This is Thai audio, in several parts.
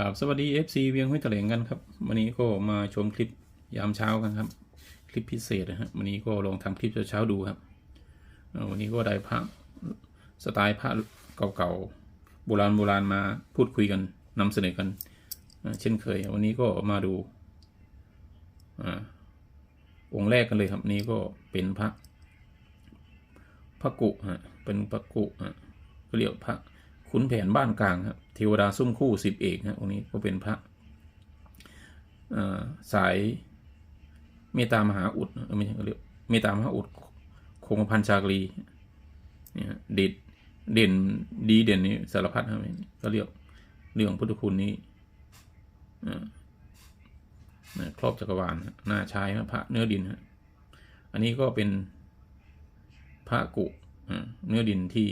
ครับสวัสดี FC เวียงห้วยแถลงกันครับ วันนี้ก็มาชมคลิปยามเช้ากันครับ คลิปพิเศษนะฮะวันนี้ก็ลองทำคลิปเช้าๆดูครับวันนี้ก็ได้พระสไตล์พระเก่าๆโบราณโบราณมาพูดคุยกันนำเสนอกัน เช่นเคย วันนี้ก็มาดูอองค์แรกกันเลยครับนี้ก็เป็นพระพระกุฮะเป็นพระกุฮะก็เรียกพระ ขุนแผนบ้านกลางครับเทวดาซุ้มคู่สิบเอกฮะองค์นี้ก็เป็นพระสายเมตตามหาอุดไม่ใช่เขาเรียกเมตตามหาอุดคงพันชากรีเนี่ยเด่นเด่นดีเด่นนี้สารพัดครับก็เรียกเรื่องพุทธคุณนี้นะครอบจักรวาลหน้าชายพระเนื้อดินฮะอันนี้ก็เป็นพระกุเนื้อดินที่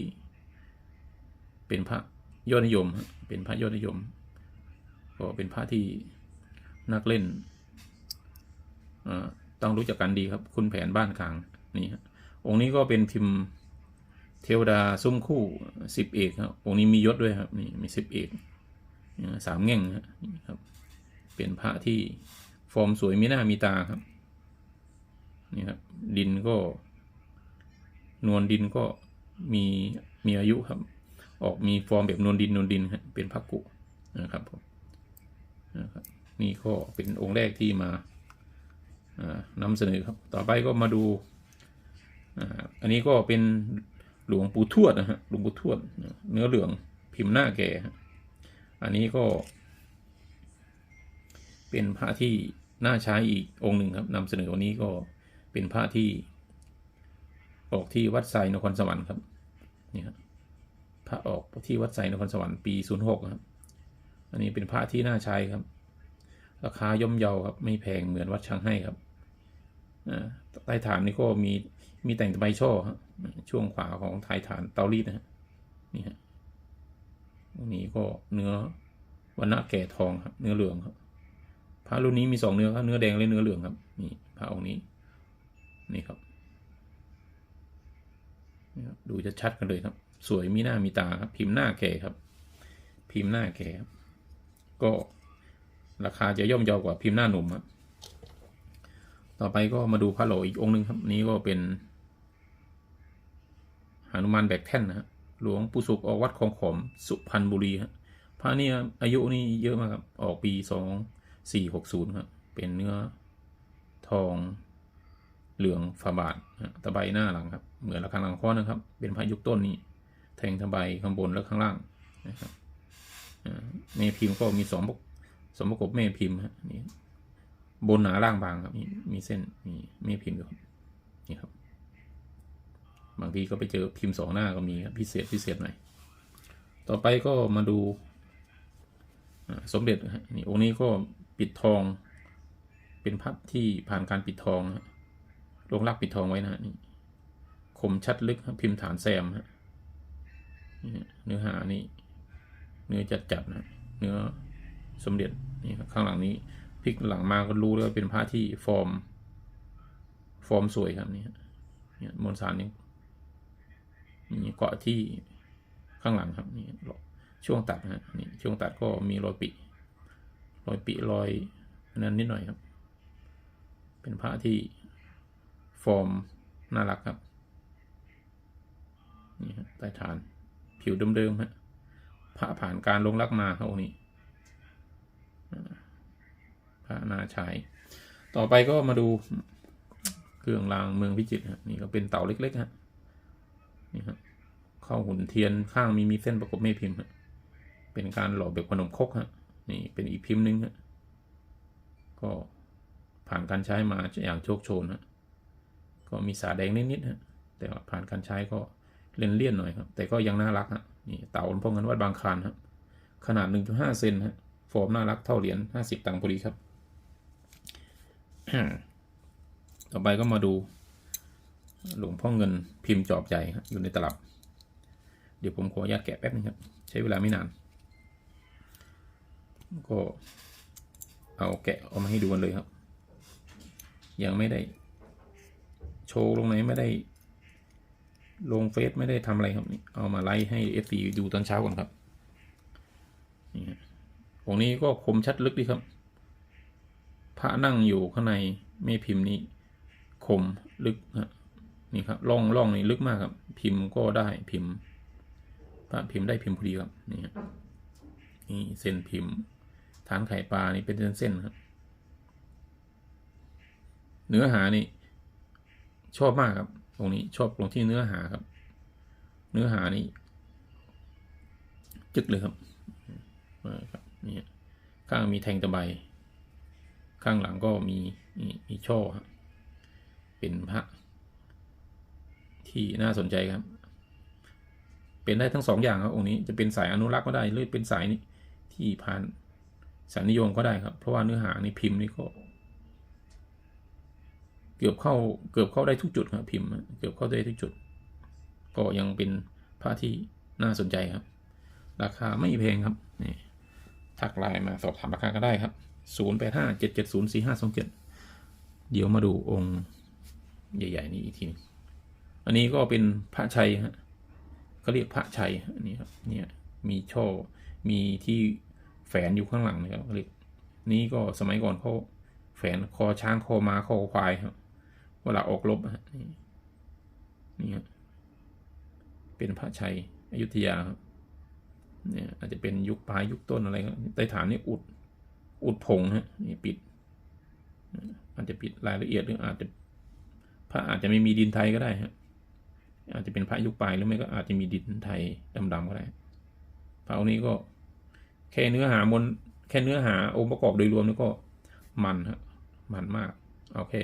เป็นพระยอดนิยม เป็นพระยอดนิยม ก็เป็นพระที่นักเล่นต้องรู้จักกันดีครับ คุณแผนบ้านกลางนี่ฮะองค์นี้ก็เป็นพิมพ์เทวดาซุ้มคู่สิบเอกครับองค์นี้มียศด้วยครับนี่มีสิบเอกสามแง่งครับ เป็นพระที่ฟอร์มสวยมีหน้ามีตาครับนี่ครับดินก็ นวลดินก็มีมีอายุครับ ออกมีฟอร์มแบบนวลดินนวลดินครับเป็นพักกุนะครับผมนะครับนี่ก็เป็นองค์แรกที่มานำเสนอครับ ต่อไปก็มาดูอันนี้ก็เป็นหลวงปู่ทวดนะฮะหลวงปู่ทวดเนื้อเหลืองพิมพ์หน้าแก่อันนี้ก็ เป็นพระที่น่าใช้อีกองค์หนึ่งครับนำเสนอวันนี้ก็เป็นพระที่ออกที่วัดไซนครสวรรค์ครับนี่ครับ ระออกที่วัดไซนครสวรรค์ปี 06 ครับ อันนี้เป็นพระที่น่าใช้ครับ ราคาย่อมเยาครับ ไม่แพงเหมือนวัดช้างให้ครับอ่าใต้ฐานนี่ก็มีมีแต่งใบช่อครับช่วงขวาของท้ายฐานเตารีดนะฮะนี่ฮะนนี้ก็เนื้อวันณะแก่ทองครับเนื้อเหลืองครับพระรุ่นนี้มีสองเนื้อครับเนื้อแดงและเนื้อเหลืองครับนี่พระองค์นี้นี่ครับ ดูจะชัดกันเลยครับ สวยมีหน้ามีตาครับ พิมพ์หน้าแก่ครับ พิมพ์หน้าแก่ครับ ก็ราคาจะย่อมเยาวกว่าพิมพ์หน้าหนุ่มครับต่อไปก็มาดูพระโหลอีกองค์หนึ่งครับ นี้ก็เป็นหนุมานแบกแท่นนะฮะหลวงปู่สุขออกวัดคลองขอมสุพรรณบุรีครับพระนี่อายุนี่เยอะมากครับ ออกปีสองสี่หกศูนย์ครับ เป็นเนื้อทอง เหลืองฝาบาทนะตะไบหน้าหลังครับ เหมือนระฆังหลังข้อนะครับ เป็นพายุคต้นนี้ แทงตะไบข้างบนและข้างล่างนะครับอ่าเมพิมพ์ก็มีสองสองประกบเมพิมพ์ฮะนี่บนหนาล่างบางครับมีเส้นมีเมพิมพ์อยู่ครับนี่ครับ บางทีก็ไปเจอพิมพ์สองหน้าก็มีครับพิเศษพิเศษหน่อยต่อไปก็มาดูสมเด็จนะฮะนี่องค์นี้ก็ปิดทอง เป็นพับที่ผ่านการปิดทองนะฮะ ลงรักปิดทองไว้นะฮะนี่คมชัดลึกพิมพ์ฐานแซมฮะเนื้อหานี่ เนื้อจัดจัดนะเนื้อสมเด็จนี่ครับข้างหลังนี้พลิกหลังมาก็รู้เลยว่าเป็นผ้าที่ฟอร์ม ฟอร์มสวยครับนี่เนี่ยมวลสารนี่นี่เกาะที่ข้างหลังครับนี่ช่วงตัดนะฮะนี่ช่วงตัดก็มีรอยปิรอยปิรอยนนั้นนิดหน่อยครับ เป็นผ้าที่ ฟอร์ม น่ารักครับ นี่ฮะใต้ฐาน ผิวเดิมๆฮะพระผ่านการลงรักมาครับองค์นี้พระนาชายต่อไปก็มาดูเครื่องรางเมืองพิจิตรฮะนี่ก็เป็นเต่าเล็กๆฮะนี่ฮะเข้าหุ่นเทียนข้างมีมีเส้นประกบเมฆพิมพ์ฮะเป็นการหล่อแบบขนมคกฮะนี่เป็นอีกพิมพ์หนึงฮะก็ผ่านการใช้มาอย่างโชคโชนฮะ ก็มีสาแดงนิดๆฮะแต่ว่าผ่านการใช้ก็เล่นเลี่ยนหน่อยครับ แต่ก็ยังน่ารักฮะนี่เต่าพวกนั้นวัดบางคลานครับขนาด 1.5 เซนฮะฟอร์มน่ารักเท่าเหรียญ50 ตังค์พอดีครับ ต่อไปก็มาดู หลวงพ่อเงินพิมพ์จอบใหญ่ฮะอยู่ในตลับ เดี๋ยวผมขออนุญาตแกะแป๊บนึงครับ ใช้เวลาไม่นาน ก็เอาแกะออกมาให้ดูกันเลยครับ ยังไม่ได้ โชว์ลงไหนไม่ได้ ลงเฟซไม่ได้ทำอะไรครับนี่เอามาไลฟ์ให้เอฟซีดูตอนเช้าก่อนครับนี่องนี้ก็คมชัดลึกดีครับ พระนั่งอยู่ข้างในแม่พิมพ์นี้คมลึกฮะนี่ครับร่องร่องนี่ลึกมากครับ พิมพ์ก็ได้พิมพ์พระพิมพ์ได้พิมพ์พอดีครับนี่ฮะนี่เส้นพิมพ์ฐานไข่ปลานี่เป็นเส้นๆครับ เนื้อหานี่ ชอบมากครับ ตรงนี้ชอบตรงที่เนื้อหาครับ เนื้อหานี่จึกเลยครับมาครับนี่ข้างมีแทงตะไบข้างหลังก็มีมีมีช่อครับเป็นพระที่น่าสนใจครับ เป็นได้ทั้งสองอย่างครับองค์นี้จะเป็นสายอนุรักษ์ก็ได้หรือเป็นสายนี้ที่ผ่านสายนิยมก็ได้ครับ เพราะว่าเนื้อหาในพิมพ์นี่ก็ เกือบเข้าเกือบเข้าได้ทุกจุดครับพิมพ์เกือบเข้าได้ทุกจุด ก็ยังเป็นพระที่น่าสนใจครับ ราคาไม่แพงครับนี่ทักไลน์มาสอบถามราคาก็ได้ครับศูนย์แปดห้าเจ็ดเจ็ดศูนย์สี่ห้าสองเจ็ดเดี๋ยวมาดูองค์ใหญ่ ๆ นี้อีกทีนึงอันนี้ก็เป็นพระชัยฮะก็เรียกพระชัยอันนี้ครับเนี่ยมีช่อมีที่แฝนอยู่ข้างหลังนะครับเรียกนี้ก็สมัยก่อนเขาแฝนคอช้างคอม้าคอควายครับ เวลาออกรบนี่นี่ครับเป็นพระชัยอยุธยาครับเนี่ยอาจจะเป็นยุคปลายยุคต้นอะไรครับใต้ฐานนี่อุด อุดผงฮะนี่ปิด อาจจะปิดรายละเอียดหรืออาจจะพระอาจจะไม่มีดินไทยก็ได้ฮะอาจจะเป็นพระยุคปลายหรือไม่ก็อาจจะมีดินไทยดำๆก็ได้พระองค์นี้ก็แค่เนื้อหามนแค่เนื้อหาองค์ประกอบโดยรวมนี่ก็มันฮะมันมากเอาแค่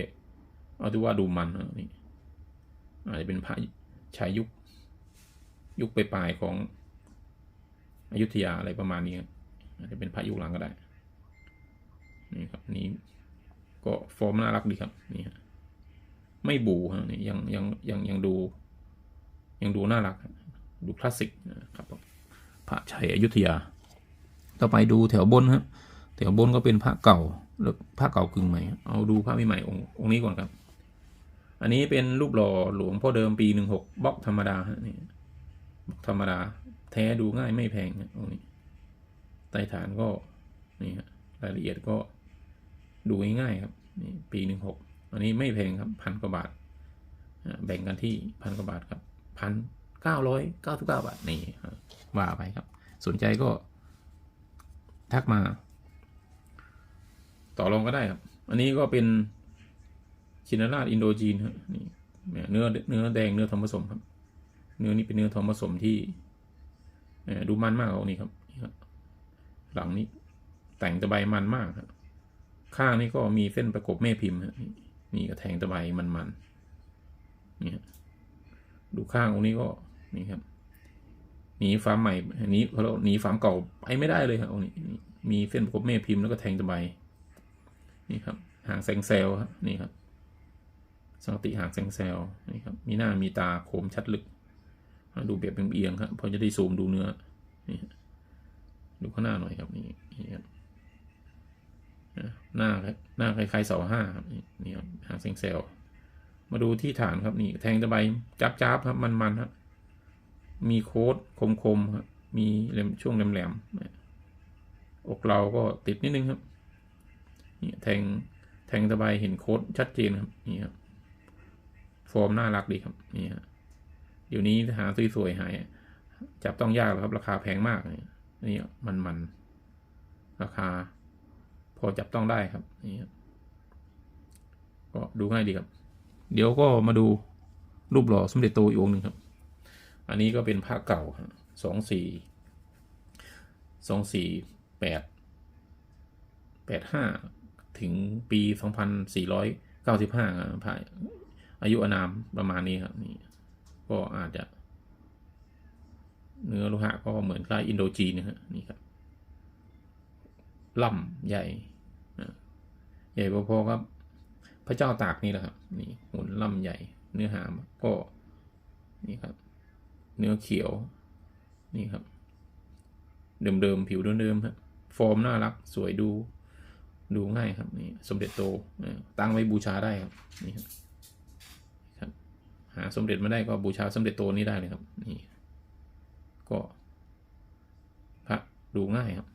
เอาที่ว่าดูมันนี่อาจจะเป็นพระชายยุค ยุคปลายของอยุธยาอะไรประมาณนี้อาจจะเป็นพระยุคหลังก็ได้นี่ครับนี่ก็ฟอร์มน่ารักดีครับนี่ฮะไม่บูฮะนี่ยังยังยังยังดู ยังดูน่ารัก ดูคลาสสิกนะครับพระชัยอยุธยา ต่อไปดูแถวบนครับแถวบนก็เป็นพระเก่าแล้วพระเก่ากึ่งใหม่ เอาดูพระใหม่องค์องค์นี้ก่อนครับ อันนี้เป็นรูปหล่อหลวงพ่อเดิมปีหนึ่งหกบล็อกธรรมดาฮะนี่บล็อกธรรมดา แท้ดูง่ายไม่แพงนะตรงนี้ใต้ฐานก็นี่ฮะรายละเอียดก็ดูง่ายครับนี่ปีหนึ่งหกอันนี้ไม่แพงครับพันกว่าบาทแบ่งกันที่พันกว่าบาทครับพันเก้าร้อยเก้าสิบเก้าบาทนี่ว่าไปครับ สนใจก็ ทักมา ต่อรองก็ได้ครับ อันนี้ก็เป็น ชินราชอินโดจีนครับนี่เนื้อเนื้อแดงเนื้อทองผสมครับ เนื้อนี้เป็นเนื้อทองผสมที่เอ่อดูมันมากเอานี่ครับนี่ครับ หลังนี้แต่งตะไบมันมากครับข้างนี้ก็มีเส้นประกบแม่พิมพ์ฮะนี่นี่ก็แทงตะไบมันมันนี่ฮะดูข้างองค์นี้ก็นี่ครับหนีฟาร์มใหม่อันนี้เขาเราหนีฟาร์มเก่าไปไม่ได้เลยครับองค์นี้ มีเส้นประกบแม่พิมพ์แล้วก็แทงตะไบนี่ครับหางแซงเซลครับนี่ครับ สังติหางแซงเซลนี่ครับมีหน้ามีตาโคมชัดลึก ดูแบบเอียงๆครับพอจะได้ซูมดูเนื้อนี่ดูข้างหน้าหน่อยครับนี่นี่ครับหน้าครับหน้าคล้ายๆเสาห้าครับนี่ครับหางเซงเซลมาดูที่ฐานครับนี่แทงตะไบจับจับๆครับมันๆครับมีโค้ดคมๆครับมีเลมช่วงแหลมๆอกเราก็ติดนิดนึงครับนี่แทงแทงตะไบเห็นโค้ดชัดเจนครับนี่ครับ ฟอร์มน่ารักดีครับนี่ครับเดี๋ยวนี้หาสวยๆหาย จับต้องยากแล้วครับ ราคาแพงมากนี่มันมันราคา พอจับต้องได้ครับนี่ก็ดูง่ายดีครับ เดี๋ยวก็มาดูรูปหล่อสมเด็จโตอีกองหนึ่งครับ อันนี้ก็เป็นพระเก่าสองสี่สองสี่แปดแปดห้าถึงปีสองพันสี่ร้อยเก้าสิบห้าพระ อายุอานามประมาณนี้ครับนี่ก็อาจจะ เนื้อโลหะก็เหมือนคล้ายอินโดจีนนะฮะนี่ครับล่ำใหญ่ใหญ่พอๆครับ พระเจ้าตากนี่แหละครับนี่หุ่นล่ำใหญ่ เนื้อหามก็นี่ครับ เนื้อเขียวนี่ครับ เดิมๆผิวเดิมๆครับฟอร์มน่ารักสวยดู ดูง่ายครับนี่สมเด็จโตตั้งไว้บูชาได้ครับนี่ครับ หาสมเด็จมาได้ก็บูชาสมเด็จโตนี้ได้เลยครับ นี่ ก็พระดูง่ายครับ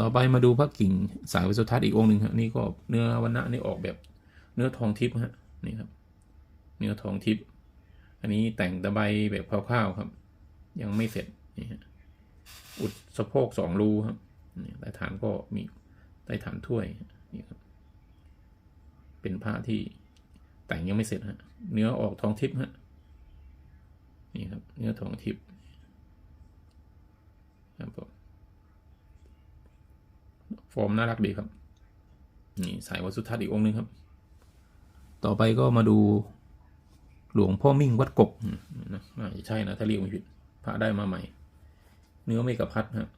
ต่อไปมาดูพระกิ่งสายวิสุทัศน์อีกองหนึ่งครับนี่ก็เนื้อวันณะนี่ออกแบบเนื้อทองทิพย์ฮะนี่ครับ เนื้อทองทิพย์อันนี้แต่งตะไบแบบคร่าวๆครับ ยังไม่เสร็จนี่ฮะอุดสะโพกสองรูครับใต้ฐานก็มีใต้ฐานถ้วยนี่ครับ เป็นผ้าที่ แต่งยังไม่เสร็จฮะเนื้อออกทองทิพย์ฮะนี่ครับ เนื้อทองทิพย์ครับผมฟอร์มน่ารักดีครับ นี่สายวัดสุทัศน์อีกองค์หนึงครับ ต่อไปก็มาดูหลวงพ่อมิ่งวัดกกอืมนะน่าจะใช่นะถ้าเรียกไม่ผิดพระได้มาใหม่ เนื้อไม่กระพัดฮะ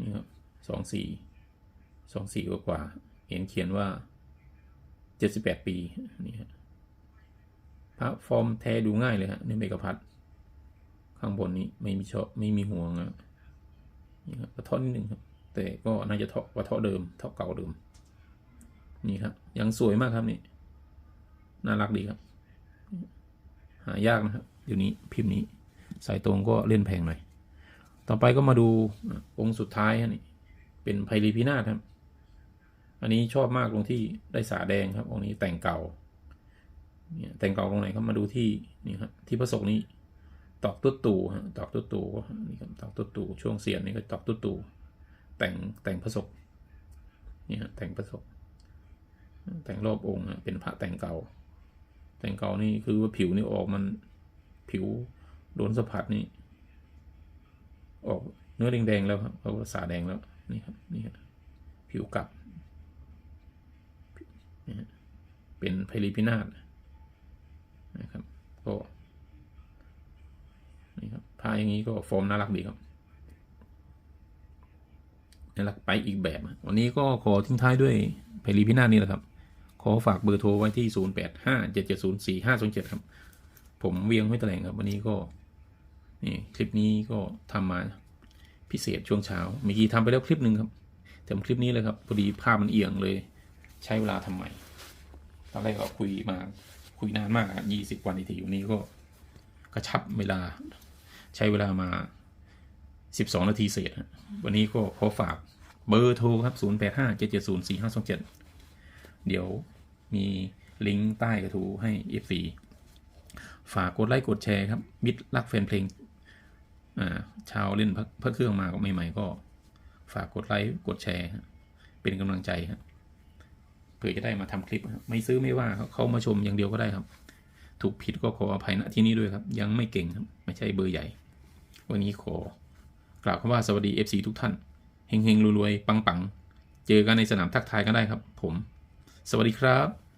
นี่ครับสองสี่สองสี่กว่าเห็นเขียนว่า เจ็ดสิบแปดปีนี่ฮะพระฟอร์มแท้ดูง่ายเลยฮะเนื้อไม่กะพัดข้างบนนี้ไม่มีชาะไม่มีห่วงนะนี่ครับกระเทาะนิดนึงครับ แต่ก็น่าจะเทาะกระเทาะเดิมเท่าเก่าเดิม นี่ครับ ยังสวยมากครับนี่ น่ารักดีครับ หายากนะครับเดี๋ยวนี้พิมพ์นี้ สายตรงก็เล่นแพงหน่อย ต่อไปก็มาดูอะองค์สุดท้ายฮะนี่ เป็นไพลีพินาศครับ อันนี้ชอบมากตรงที่ได้สาแดงครับองค์นี้แต่งเก่าเนี่ยแต่งเก่าตรงไหนครับมาดูที่นี่ครับที่พระศกนี้ ตอกตุ๊ดตู่ฮะตอกตุ๊ดตู่นี่ครับตอกตุ๊ดตู่ช่วงเสียนนี่ก็ตอกตุ๊ดตู่แต่งแต่งพระศกนี่ฮะแต่งพระศกแต่งรอบองค์ฮะเป็นพระแต่งเก่า แต่งเก่านี่คือว่าผิวนี่ออกมันผิวโดนสัมผัสนี่ออกเนื้อแดงๆแล้วครับเขาก็สาแดงแล้วนี่ครับนี่ครับผิวกลับ เป็นไพลิพินาศนะครับ ก็นี่ครับผ้าอย่างนี้ก็ฟอร์มน่ารักดีครับน่ารักไปอีกแบบ วันนี้ก็ขอทิ้งท้ายด้วยไพรีพินาศนี่แหละครับ ขอฝากเบอร์โทรไว้ที่ 0 8 5 7 7 0 4 5 2 7 ครับ ผมเวียงห้วยแถลงครับ วันนี้ก็นี่คลิปนี้ก็ทำมาพิเศษช่วงเช้า เมื่อกี้ทำไปแล้วคลิปหนึ่งครับแต่คลิปนี้เลยครับพอดีภาพมันเอียงเลย ใช้เวลาทำใหม่ตอนแรกก็คุยมาคุยนานมากยี่สิบวันทีอยู่นี้ก็กระชับเวลาใช้เวลามา12นาทีเศษวันนี้ก็ขอฝากเบอร์โทรครับ0 8 5 7 7 0 4 5 2 7เจ็ดเจ็ดศูนย์สี่ห้าสองเจ็ดเดี๋ยวมีลิงก์ใต้กระทู้ให้ FC ฝากกดไลค์กดแชร์ครับมิตรรักแฟนเพลงชาวเล่นพระพระเครื่องมาก็ใหม่ๆก็ ฝากกดไลค์กดแชร์ เป็นกำลังใจฮะ เพื่อจะได้มาทำคลิปไม่ซื้อไม่ว่าเข้ามาชมอย่างเดียวก็ได้ครับ ถูกผิดก็ขออภัยณที่นี้ด้วยครับ ยังไม่เก่งครับ ไม่ใช่เบอร์ใหญ่ วันนี้ขอกล่าวคำว่าสวัสดี FC ทุกท่านเฮงๆรวยๆปังๆเจอกันในสนามทักทายกันได้ครับ ผม สวัสดีครับ